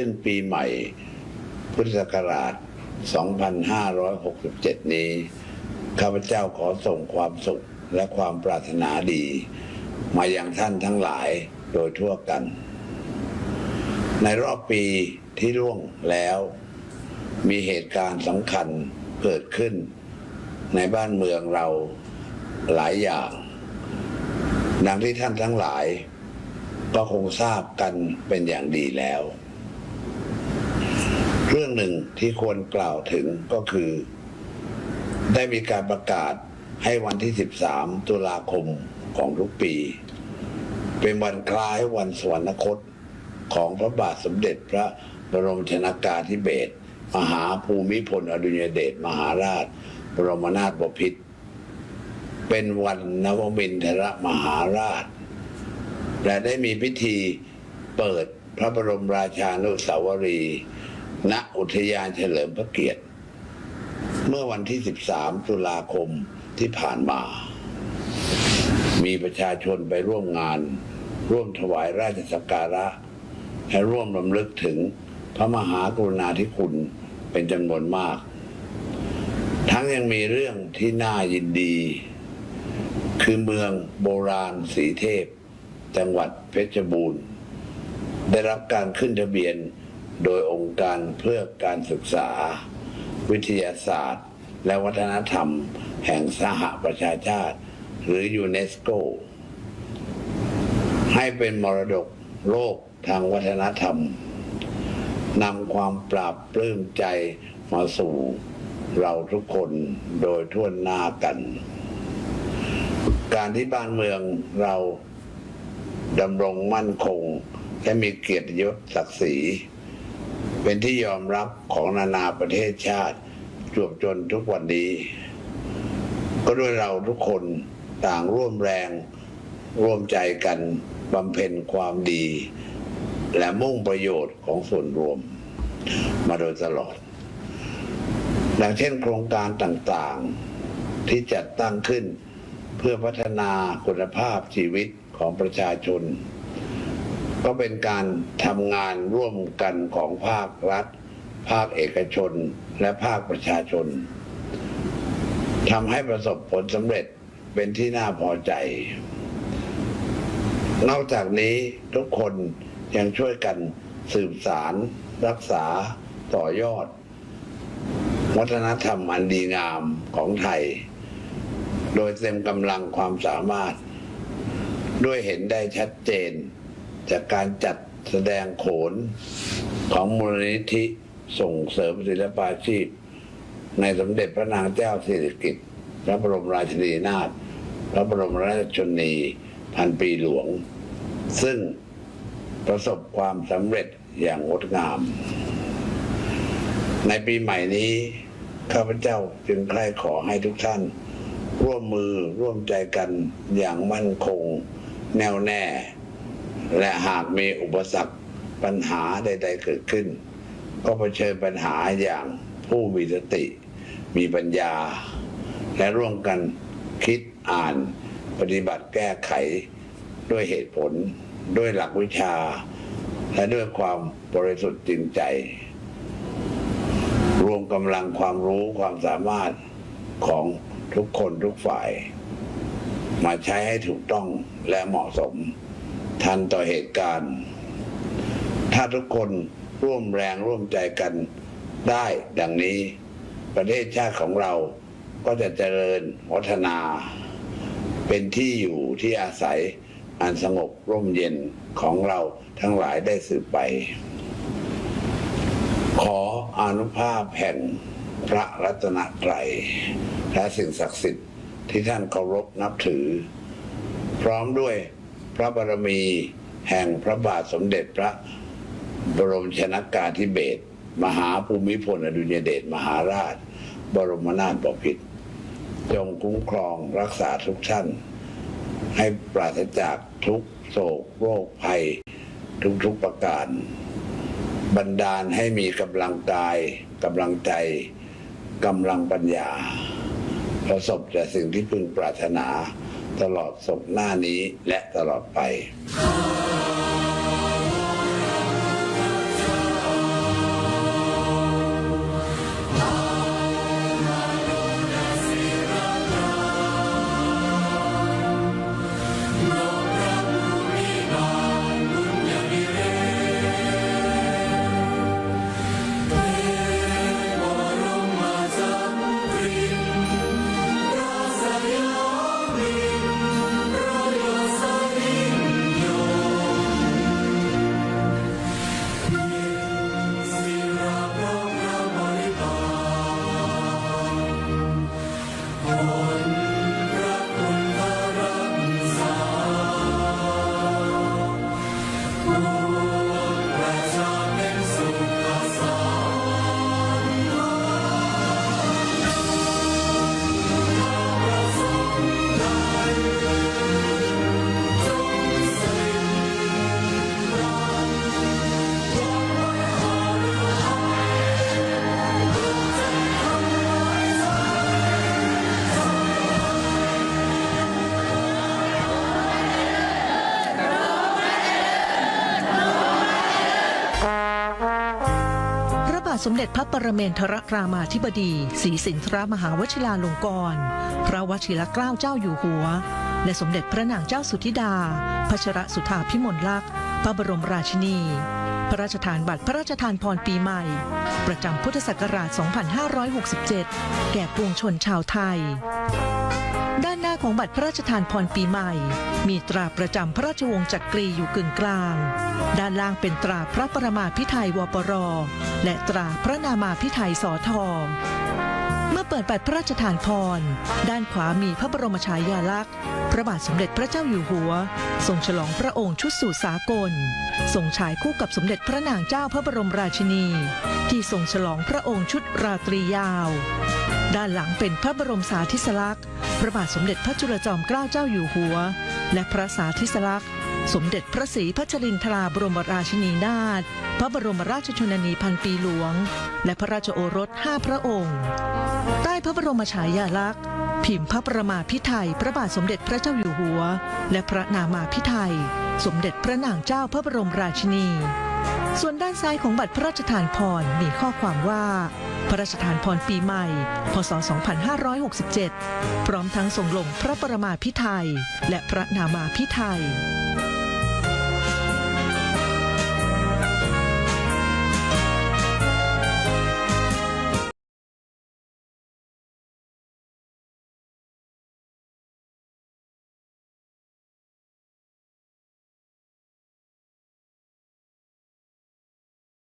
ขึ้นปีใหม่ พุทธศักราช 2567 นี้ ข้าพเจ้าขอส่งความสุขและความปรารถนาดี มายังท่านทั้งหลายโดยทั่วกัน ในรอบปีที่ล่วงแล้ว มีเหตุการณ์สำคัญเกิดขึ้น ในบ้านเมืองเราหลายอย่าง ดังที่ท่านทั้งหลายก็คงทราบกันเป็นอย่างดีแล้ว เรื่องหนึ่งที่ควรกล่าวถึงก็คือ ได้มีการประกาศให้วันที่ 13 ตุลาคมของทุกปี เป็นวันคล้ายวันสวรรคตของพระบาทสมเด็จพระบรมชนากาธิเบศรมหาภูมิพลอดุลยเดชมหาราช บรมนาถบพิตรเป็นวันนวมินทรมหาราช และได้มีพิธีเปิดพระบรมราชานุสาวรีย์ ณอุทยานเฉลิมพระเกียรติ เมื่อวันที่ 13 ตุลาคมที่ผ่านมา มีประชาชนไปร่วมงาน ร่วมถวายราชสักการะ และร่วมรำลึกถึงพระมหากรุณาธิคุณเป็นจำนวนมาก ทั้งยังมีเรื่องที่น่ายินดี คือเมืองโบราณสีเทพ จังหวัดเพชรบูรณ์ ได้รับการขึ้นทะเบียน โดยองค์การเพื่อการศึกษา วิทยาศาสตร์ และวัฒนธรรม แห่งสหประชาชาติ หรือยูเนสโก ให้เป็นมรดกโลกทางวัฒนธรรมนำความปราบปลื้มใจมาสู่เราทุกคนโดยทั่วหน้ากัน การที่บ้านเมืองเราดำรงมั่นคง และมีเกียรติยศศักดิ์ศรี เป็นที่ยอมรับของนานาประเทศชาติจวบจนทุกวันนี้ ก็ด้วยเราทุกคนต่างร่วมแรง ร่วมใจกันบำเพ็ญความดี และมุ่งประโยชน์ของส่วนรวม มาโดยตลอดดังเช่นโครงการต่างๆที่จัดตั้งขึ้นเพื่อพัฒนาคุณภาพชีวิตของประชาชน ก็เป็นการทำงานร่วมกันของภาครัฐ ภาคเอกชน และภาคประชาชนทำให้ประสบผลสำเร็จเป็นที่น่าพอใจ นอกจากนี้ทุกคนยังช่วยกันสืบสาร รักษาต่อยอด วัฒนธรรมอันดีงามของไทย โดยเต็มกำลังความสามารถ ด้วยเห็นได้ชัดเจน จากการจัดแสดงโขนของมูลนิธิส่งเสริมศิลปาชีพ ในสมเด็จพระนางเจ้าสิริกิติ์พระบรมราชินีนาถพระบรมราชชนีพันปีหลวง ซึ่งประสบความสำเร็จอย่างงดงาม ในปีใหม่นี้ ข้าพเจ้าจึงใคร่ขอให้ทุกท่าน ร่วมมือร่วมใจกันอย่างมั่นคงแน่วแน่ และหากมีอุปสรรคปัญหาใด ๆ เกิดขึ้น ก็เผชิญปัญหาอย่างผู้มีสติ มีปัญญา และร่วมกันคิดอ่าน ปฏิบัติแก้ไขด้วยเหตุผล ด้วยหลักวิชา และด้วยความบริสุทธิ์จริงใจ รวมกำลังความรู้ความสามารถของทุกคนทุกฝ่าย มาใช้ให้ถูกต้องและเหมาะสม ทันต่อเหตุการณ์ ถ้าทุกคนร่วมแรงร่วมใจกันได้ดังนี้ ประเทศชาติของเราก็จะเจริญวัฒนา เป็นที่อยู่ที่อาศัยอันสงบร่มเย็นของเราทั้งหลายได้สืบไป ขออนุภาพแห่งพระรัตนตรัยและสิ่งศักดิ์สิทธิ์ที่ท่านเคารพนับถือ พร้อมด้วย พระบารมีแห่งพระบาทสมเด็จพระบรมชนากาธิเบศรมหาภูมิพลอดุลยเดชมหาราช บรมนาถบพิตรจงคุ้มครองรักษาทุกท่าน ให้ปราศจากทุกโศกโรคภัย ทุกๆประการ บันดาลให้มีกำลังกายกำลังใจกำลังปัญญา ประสบแต่สิ่งที่พึงปรารถนา ตลอดศพหน้านี้และตลอดไป สมเด็จพระปรเมนทรรามาธิบดีศรีสินทรมหาวชิราลงกรณพระวชิรเกล้าเจ้าอยู่หัว และสมเด็จพระนางเจ้าสุธิดาพัชรสุธาพิมลลักษณ์พระบรมราชินี พระราชทานบัตรพระราชทานพรปีใหม่ ประจำพุทธศักราช 2567 แก่ปวงชนชาวไทย ด้านหน้าของบัตรพระราชทานพรปีใหม่ มีตราประจำพระราชวงศ์จักรีอยู่กึ่งกลาง ด้านล่างเป็นตราพระประมาพิไทยวปร และตราพระนามาพิไทยสอทอเมื่อเปิดบัตรพระราชทานพร ด้านขวามีพระบรมฉายาลักษณ์ พระบาทสมเด็จพระเจ้าอยู่หัว ทรงฉลองพระองค์ชุดสู่สากล ทรงฉายคู่กับสมเด็จพระนางเจ้าพระบรมราชินี ที่ทรงฉลองพระองค์ชุดราตรียาว ด้านหลังเป็นพระบรมสาธิสลักษณ์ พระบาทสมเด็จพระจุลจอมเกล้าเจ้าอยู่หัว และพระสาธิสลักษณ์ สมเด็จพระศรีพัชรินทราบรมราชินีนาถ พระบรมราชชนนีพันปีหลวง และพระราชโอรสห้าพระองค์ ใต้พระบรมฉายาลักษณ์ พิมพ์พระประมาพิไทยพระบาทสมเด็จพระเจ้าอยู่หัว และพระนามาพิไทยสมเด็จพระนางเจ้าพระบรมราชินี ส่วนด้านซ้ายของบัตรพระราชทานพรมีข้อความว่า พระราชทานพรปีใหม่ พศ 2567 พร้อมทั้งส่งลงพระประมาพิไทยและพระนามาพิไทย